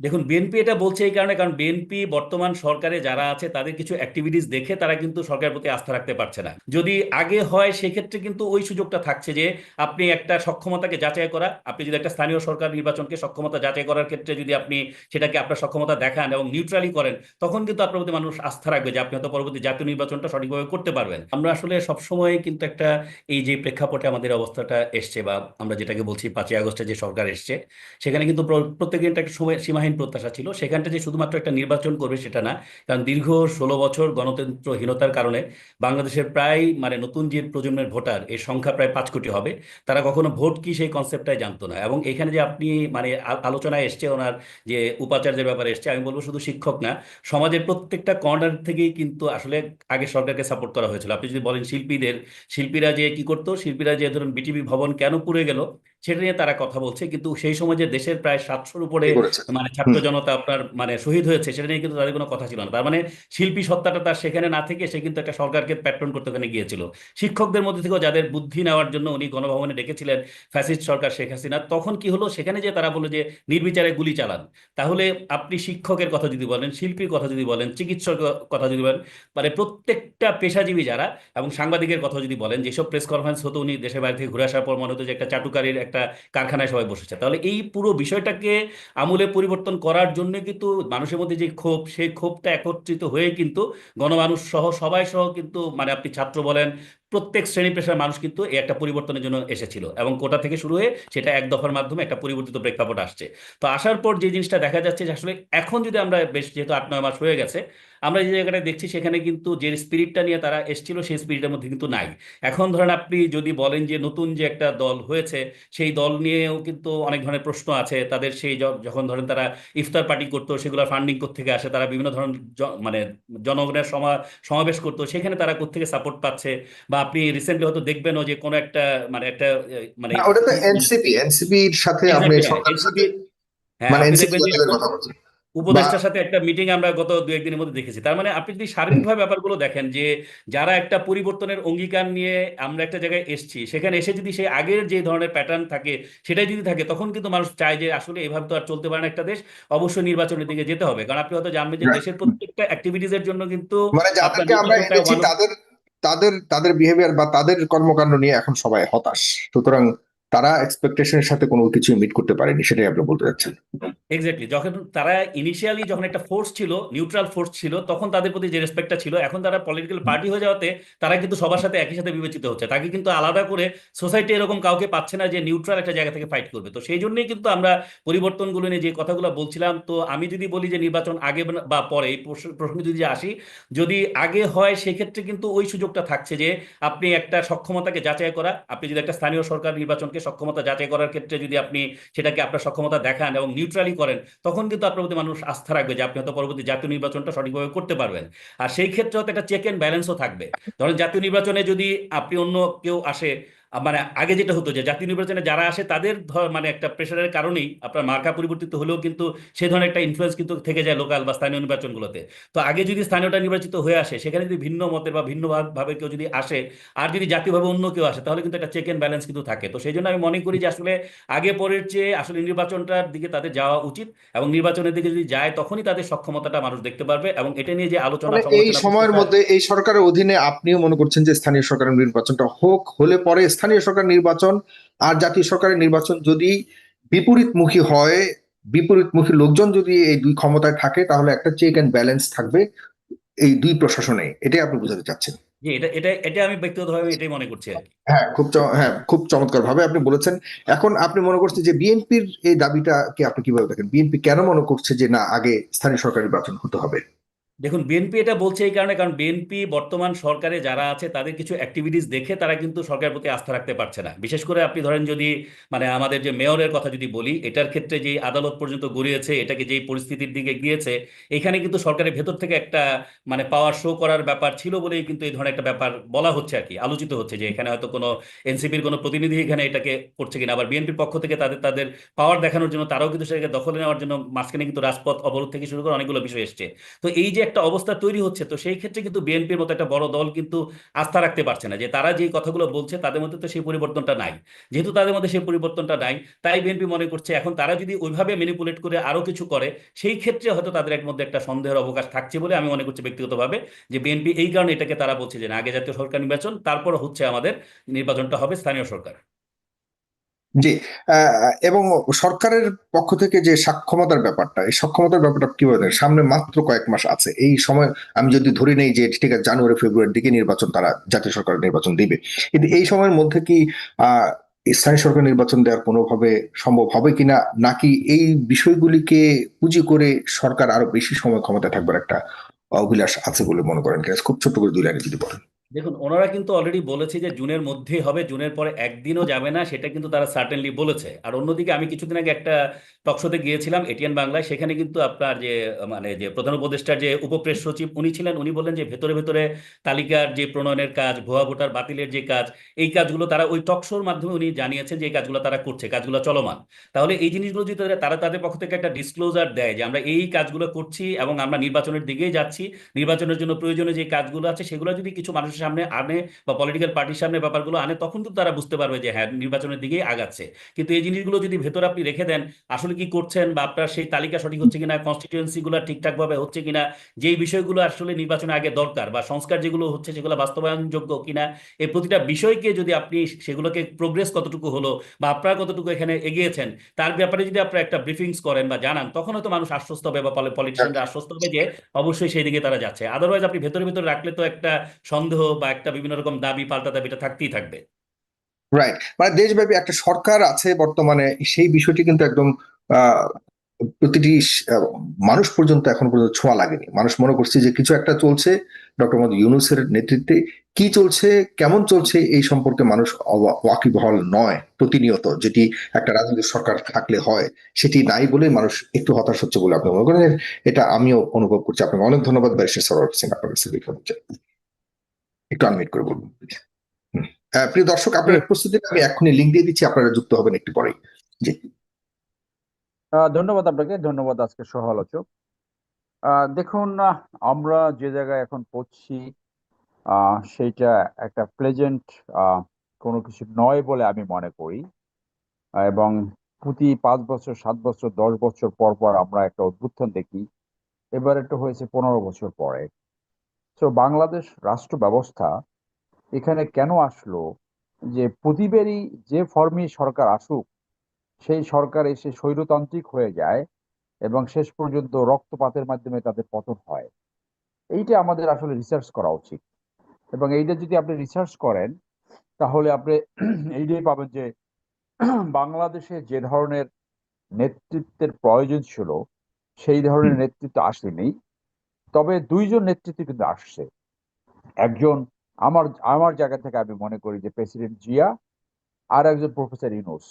দেখুন বিএনপি এটা বলছে এই কারণে, কারণ বিএনপি বর্তমান সরকারে যারা আছে, তাদের কিছু অ্যাক্টিভিটিস দেখে তারা কিন্তু সরকারের প্রতি আস্থা রাখতে পারছে না। যদি আগে হয়, সেক্ষেত্রে কিন্তু ওই সুযোগটা থাকছে যে, আপনি একটা সক্ষমতাকে যাচাই করা, আপনি যদি একটা স্থানীয় সরকার নির্বাচনকে সক্ষমতা যাচাই করার ক্ষেত্রে যদি আপনি সেটাকে আপনার সক্ষমতা দেখান এবং নিউট্রালি করেন, তখন কিন্তু আপনার প্রতি মানুষ আস্থা রাখবে যে, আপনি হয়তো পরবর্তী জাতীয় নির্বাচনটা সঠিকভাবে করতে পারবেন। আমরা আসলে সবসময় কিন্তু একটা এই যে প্রেক্ষাপটে আমাদের অবস্থাটা এসছে, বা আমরা যেটাকে বলছি পাঁচই আগস্টে যে সরকার এসছে, সেখানে কিন্তু প্র- প্রত্যেক দিন একটা সময় সীমাহীন প্রত্যাশা ছিল, সেখানটা যে শুধুমাত্র একটা নির্বাচন করবে সেটা না, কারণ দীর্ঘ ষোলো বছর গণতন্ত্রহীনতার কারণে বাংলাদেশের প্রায় মানে নতুন যে প্রজন্মের ভোটার, এর সংখ্যা প্রায় পাঁচ কোটি হবে। তারা কখনো ভোট কি সেই কনসেপ্টটাই জানতো না। এবং এখানে যে আপনি মানে আলোচনায় এসছে ওনার যে উপাচার্যের ব্যাপারে এসছে, আমি বলব শুধু শিক্ষক না, সমাজের প্রত্যেকটা কর্নার থেকেই কিন্তু আসলে আগে সরকারকে সাপোর্ট করা হয়েছিল। আপনি যদি বলেন শিল্পীদের, শিল্পীরা যে কি করতো, শিল্পীরা যে ধরুন বিটিভি ভবন কেন পুড়ে গেল সেটা নিয়ে তারা কথা বলছে। কিন্তু সেই সময় যে দেশের প্রায় সাতশোর উপরে মানে ছাত্র জনতা আপনার মানে শহীদ হয়েছে সেটা নিয়ে কিন্তু তাদের কোনো কথা ছিল না। তার মানে শিল্পী সত্তাটা তার সেখানে না থেকে সে কিন্তু একটা সরকারকে প্যাট্রন করতে ওখানে গিয়েছিল। শিক্ষকদের মধ্যে থেকেও যাদের বুদ্ধি নেওয়ার জন্য উনি গণভবনে ডেকেছিলেন ফ্যাসিস্ট সরকার শেখ হাসিনা তখন কি হলো? সেখানে যে তারা বলে যে নির্বিচারে গুলি চালান। তাহলে আপনি শিক্ষকের কথা যদি বলেন শিল্পীর কথা যদি বলেন চিকিৎসকের কথা যদি বলেন মানে প্রত্যেকটা পেশাজীবী যারা এবং সাংবাদিকের কথা যদি বলেন যেসব প্রেস কনফারেন্স হতো উনি দেশের বাইরে থেকে ঘুরে আসার পর মনে হতো যে একটা চাটুকারির একটা কারখানায় সবাই বসেছে। তাহলে এই পুরো বিষয়টাকে আমূলে পরিবর্তন করার জন্য কিন্তু মানুষের মধ্যে যে ক্ষোভ, সেই ক্ষোভটা একত্রিত হয়ে কিন্তু গণমানুষ সহ সবাই সহ কিন্তু মানে আপনি ছাত্র বলেন প্রত্যেক শ্রেণি পেশার মানুষ কিন্তু এই একটা পরিবর্তনের জন্য এসেছিল এবং কোটা থেকে শুরু হয়ে সেটা এক দফার মাধ্যমে একটা পরিবর্তিত প্রেক্ষাপট আসছে। তো আসার পর যে জিনিসটা দেখা যাচ্ছে যে আসলে এখন যদি আমরা বেশ যেহেতু আট, নয় মাস হয়ে গেছে, আমরা যে জায়গাটা দেখছি সেখানে কিন্তু যে স্পিরিটটা নিয়ে তারা এসেছিল সেই স্পিরিটের মধ্যে কিন্তু নাই। এখন ধরেন আপনি যদি বলেন যে নতুন যে একটা দল হয়েছে, সেই দল নিয়েও কিন্তু অনেক ধরনের প্রশ্ন আছে। তাদের সেই যখন ধরেন তারা ইফতার পার্টি করতো সেগুলো ফান্ডিং থেকে আসে? তারা বিভিন্ন ধরনের মানে জনগণের সমা, সমাবেশ করতো, সেখানে তারা কোত্থেকে সাপোর্ট পাচ্ছে? বা আপনি রিসেন্টলি হয়তো দেখবেনও যে কোনো একটা মানে একটা মানে ওটা তো এনসিপি এনসিপির সাথে আপনি হ্যাঁ মানে এনসিপি দেখবেন কথা বলছেন। উপদেষ্টার সাথে একটা মিটিং আমরা গত দু একদিনের মধ্যে দেখেছি। তার মানে আপনি যদি সার্বিকভাবে ব্যাপারগুলো দেখেন যে যারা একটা পরিবর্তনের অঙ্গীকার নিয়ে আমরা একটা জায়গায় এসেছি সেখানে এসে যদি সেই আগের যে ধরনের প্যাটার্ন থাকে সেটাই যদি থাকে তখন কিন্তু মানুষ চায় যে আসলে এভাবে তো আর চলতে পারে না একটা দেশ অবশ্যই নির্বাচনের দিকে যেতে হবে। কারণ আপনি হয়তো জানবেন যে দেশের প্রত্যেকটা অ্যাক্টিভিটিস এর জন্য কিন্তু মানে যাদেরকে আমরা এনেছি তাদের তাদের তাদের বিহেভিয়ার বা তাদের কর্মকাণ্ড নিয়ে এখন সবাই হতাশ। সুতরাং তারা এক্সপেকটেশনের সাথে কোনো কিছু মিট করতে পারেনি, সেটাই আপনি বলতে চাচ্ছেন। এক্স্যাক্টলি যখন তারা ইনিশিয়ালি যখন একটা ফোর্স ছিল নিউট্রাল ফোর্স ছিল, তখন তাদের প্রতি যে রেসপেক্টটা ছিল, এখন তারা পলিটিক্যাল পার্টি হয়ে যাওয়াতে তারা কিন্তু সবার সাথে একই সাথে বিবেচিত হচ্ছে। তাকে কিন্তু আলাদা করে সোসাইটি এরকম কাউকে পাচ্ছে না যে নিউট্রাল একটা জায়গা থেকে ফাইট করবে। তো সেই জন্যই কিন্তু আমরা পরিবর্তনগুলো নিয়ে যে কথাগুলো বলছিলাম, তো আমি যদি বলি যে নির্বাচন আগে বা পরে, এই প্রশ্ন- প্রশ্নে যদি আসি, যদি আগে হয় সেক্ষেত্রে কিন্তু ওই সুযোগটা থাকছে যে আপনি একটা সক্ষমতাকে যাচাই করা, আপনি যদি একটা স্থানীয় সরকার নির্বাচনকে সক্ষমতা যাচাই করার ক্ষেত্রে যদি আপনি সেটাকে আপনার সক্ষমতা দেখান এবং নিউট্রালি করেন, তখন কিন্তু আপনার প্রতি মানুষ আস্থা রাখবে যে আপনি হয়তো পরবর্তী জাতীয় নির্বাচনটা সঠিকভাবে করতে পারবেন। আর সেই ক্ষেত্রে হয়তো একটা চেক অ্যান্ড ব্যালেন্সও থাকবে। ধরেন জাতীয় নির্বাচনে যদি আপনি অন্য কেউ আসে মানে আগে যেটা হতো যে জাতীয় নির্বাচনে যারা আসে তাদের মানে একটা প্রেশারের কারণেই আপনার মার্কা পরিবর্তিত হলেও কিন্তু সেই ধরনের একটা ইনফ্লুয়েন্স কিন্তু থেকে যায় লোকাল বা স্থানীয় নির্বাচনগুলোতে। তো আগে যদি স্থানীয়টা নির্বাচিত হয়ে আসে সেখানে যদি ভিন্ন মতের বা ভিন্ন ভাবে কেউ যদি আসে আর যদি জাতীয়ভাবে অন্য কেউ আসে তাহলে কিন্তু একটা চেক এন্ড ব্যালেন্স কিন্তু থাকে। তো সেই জন্য আমি মনে করি যে আসলে আগে পরের চেয়ে আসলে নির্বাচনটার দিকে তাদের যাওয়া উচিত এবং নির্বাচনের দিকে যদি যায় তখনই তাদের সক্ষমতাটা মানুষ দেখতে পারবে এবং এটা নিয়ে যে আলোচনা এই সময়ের মধ্যে এই সরকারের অধীনে আপনিও মনে করছেন যে স্থানীয় সরকারের নির্বাচনটা হোক হলে পরে স্থানীয় সরকার নির্বাচন আর জাতীয় সরকারের নির্বাচন যদি বিপরীতমুখী হয় বিপরীতমুখী লোকজন যদি এই দুই ক্ষমতায় থাকে তাহলে একটা চেক অ্যান্ড ব্যালেন্স থাকবে এই দুই প্রশাসনে। এটাই আপনি বোঝাতে চাচ্ছেন? এটা এটা এটা আমি ব্যক্তিগতভাবে এটাই মনে করছি হ্যাঁ খুব হ্যাঁ খুব চমৎকার ভাবে আপনি বলেছেন। এখন আপনি মনে করছেন যে বিএনপির এই দাবিটাকে আপনি কীভাবে দেখেন? বিএনপি কেন মনে করছে যে না আগে স্থানীয় সরকার নির্বাচন হতে হবে? দেখুন বিএনপি এটা বলছে এই কারণে, কারণ বিএনপি বর্তমান সরকারে যারা আছে, তাদের কিছু অ্যাক্টিভিটিস দেখে তারা কিন্তু সরকারের প্রতি আস্থা রাখতে পারছে না। বিশেষ করে আপনি ধরেন যদি মানে আমাদের যে মেয়রের কথা যদি বলি, এটার ক্ষেত্রে যে আদালত পর্যন্ত গড়িয়েছে, এটাকে যেই পরিস্থিতির দিকে গিয়েছে, এখানে কিন্তু সরকারের ভেতর থেকে একটা মানে পাওয়ার শো করার ব্যাপার ছিল বলেই কিন্তু এই ধরনের একটা ব্যাপার বলা হচ্ছে আর কি, আলোচিত হচ্ছে যে এখানে হয়তো কোনো এনসিপির কোনো প্রতিনিধি এখানে এটাকে করছে কিনা। আবার বিএনপির পক্ষ থেকে তাদের তাদের পাওয়ার দেখানোর জন্য তারাও কিন্তু সেটাকে দখলে নেওয়ার জন্য মাঝখানে কিন্তু রাজপথ অবরোধ থেকে শুরু করে অনেকগুলো বিষয় এসছে। তো এই যে একটা অবস্থা তৈরি হচ্ছে, তো সেই ক্ষেত্রে কিন্তু বিএনপির মতো একটা বড় দল কিন্তু আস্থা রাখতে পারছে না যে তারা যে কথাগুলো বলছে তাদের মধ্যে তো সেই পরিবর্তনটা নাই। যেহেতু তাদের মধ্যে সেই পরিবর্তনটা নাই, তাই বিএনপি মনে করছে এখন তারা যদি ওইভাবে ম্যানিপুলেট করে আরও কিছু করে, সেই ক্ষেত্রে হয়তো তাদের এক মধ্যে একটা সন্দেহের অবকাশ থাকছে বলে আমি মনে করছি ব্যক্তিগতভাবে যে বিএনপি এই কারণে এটাকে তারা বলছে যে না, আগে জাতীয় সরকার নির্বাচন, তারপর হচ্ছে আমাদের নির্বাচনটা হবে স্থানীয় সরকার। জি এবং সরকারের পক্ষ থেকে যে সক্ষমতার ব্যাপারটা, এই সক্ষমতার ব্যাপারটা কীভাবে? সামনে মাত্র কয়েক মাস আছে, এই সময় আমি যদি ধরে নেই যে ঠিক আছে, জানুয়ারি, ফেব্রুয়ারির দিকে নির্বাচন তারা, জাতীয় সরকার নির্বাচন দিবে। কিন্তু এই সময়ের মধ্যে কি স্থানীয় সরকার নির্বাচন দেওয়ার কোনোভাবে সম্ভব হবে কিনা, নাকি এই বিষয়গুলিকে পুঁজি করে সরকার আরও বেশি সময় ক্ষমতায় থাকবার একটা অভিলাষ আছে বলে মনে করেন? খুব ছোট্ট করে দুই লাইনে যদি বলেন। দেখুন, ওনারা কিন্তু অলরেডি বলেছে যে জুনের মধ্যেই হবে, জুনের পরে একদিনও যাবে না, সেটা কিন্তু তারা সার্টেনলি বলেছে। আর অন্যদিকে আমি কিছুদিন আগে একটা টকশোতে গিয়েছিলাম এটিএন বাংলায় সেখানে কিন্তু আপনার যে মানে যে প্রধান উপদেষ্টার যে উপপ্রেস সচিব, উনি ছিলেন, উনি বললেন যে ভেতরে ভেতরে তালিকার যে প্রণয়নের কাজ, ভুয়া ভোটার বাতিলের যে কাজ, এই কাজগুলো তারা ওই টকশোর মাধ্যমে উনি জানিয়েছেন যে এই কাজগুলো তারা করছে, কাজগুলো চলমান। তাহলে এই জিনিসগুলো যদি তারা- তাদের পক্ষ থেকে একটা ডিসক্লোজার দেয় যে আমরা এই কাজগুলো করছি এবং আমরা নির্বাচনের দিকেই যাচ্ছি, নির্বাচনের জন্য প্রয়োজনীয় যে কাজগুলো আছে, সেগুলো যদি কিছু সামনে আনে বা পলিটিক্যাল পার্টির সামনে ব্যাপারগুলো আনে, তখন কিন্তু তারা বুঝতে পারবে যে হ্যাঁ নির্বাচনের দিকেই আগাচ্ছে। কিন্তু এই জিনিসগুলো যদি ভেতরে আপনি রেখে দেন, আসলে কি করছেন বা আপনার সেই তালিকা সঠিক হচ্ছে কিনা কনস্টিটিউয়েন্সি গুলো ঠিকঠাক ভাবে হচ্ছে কিনা, যেই বিষয়গুলো আসলে নির্বাচনের আগে দরকার বা সংস্কার যেগুলো হচ্ছে সেগুলো বাস্তবায়নযোগ্য কিনা, এই প্রতিটা বিষয়কে যদি আপনি সেগুলোকে প্রোগ্রেস কতটুকু হলো বা আপনারা কতটুকু এখানে এগিয়েছেন, তার ব্যাপারে যদি আপনারা একটা ব্রিফিংস করেন বা জানান, তখন হয়তো মানুষ আশ্বস্ত হবে বা পলিটিশিয়ানরা আশ্বস্ত হবে যে অবশ্যই সেই দিকে তারা যাচ্ছে। আদারওয়াইজ আপনি ভেতরে ভেতরে রাখলে তো একটা সন্দেহ বা একটা বিভিন্ন রকম দাবি পাল্টা দাবিটা থাকতেই থাকবে। রাইট মানে দেশব্যাপী একটা সরকার আছে বর্তমানে, সেই বিষয়টি কিন্তু একদম প্রতিটি মানুষ পর্যন্ত এখন পর্যন্ত ছোঁয়া লাগেনি। মানুষ মনে করছে যে কিছু একটা চলছে, ডক্টর মোহাম্মদ ইউনুসের নেতৃত্বে। কি চলছে, কেমন চলছে, এই সম্পর্কে মানুষ ওয়াকিবহাল নয়, প্রতিনিয়ত। যেটি একটা রাজনৈতিক সরকার থাকলে হয়, সেটি নাই বলে মানুষ একটু হতাশ হচ্ছে বলে আপনি মনে করেন। এটা আমিও অনুভব করছি। আপনাকে অনেক ধন্যবাদ, ব্যারিস্টার সরোয়ার হোসেন, আপনার কাছে। একটু আনমিট করে বলুন। আহ, প্রিয় দর্শক আপনার প্রস্তুতি আমি এখনই লিঙ্ক দিয়ে দিচ্ছি আপনারা যুক্ত হবেন একটু পরেই। জি। ধন্যবাদ আপনাকে ধন্যবাদ আজকে সহ আলোচক আহ, দেখুন আমরা যে জায়গায় এখন পড়ছি আহ, সেইটা একটা প্লেজেন্ট কোনো কিছু নয় বলে আমি মনে করি। এবং প্রতি পাঁচ বছর সাত বছর দশ বছর পর পর আমরা একটা অভ্যুত্থান দেখি। এবার এটা হয়েছে পনেরো বছর পরে। তো বাংলাদেশ রাষ্ট্র ব্যবস্থা এখানে কেন আসলো? যে প্রতিবারই যে ফর্মে সরকার আসুক সেই সরকার এসে স্বৈরতান্ত্রিক হয়ে যায় এবং শেষ পর্যন্ত রক্তপাতের মাধ্যমে তাদের পতন হয়। এইটা আমাদের আসলে রিসার্চ করা উচিত। এবং এইটা যদি আপনি রিসার্চ করেন তাহলে আপনি এইটাই পাবেন যে বাংলাদেশে যে ধরনের নেতৃত্বের প্রয়োজন ছিল সেই ধরনের নেতৃত্ব আসেনি। তবে দুইজন নেতৃত্ব কিন্তু আসছে। একজন আমার আমার জায়গা থেকে আমি মনে করি যে প্রেসিডেন্ট জিয়া আর একজন প্রফেসর ইউনুস।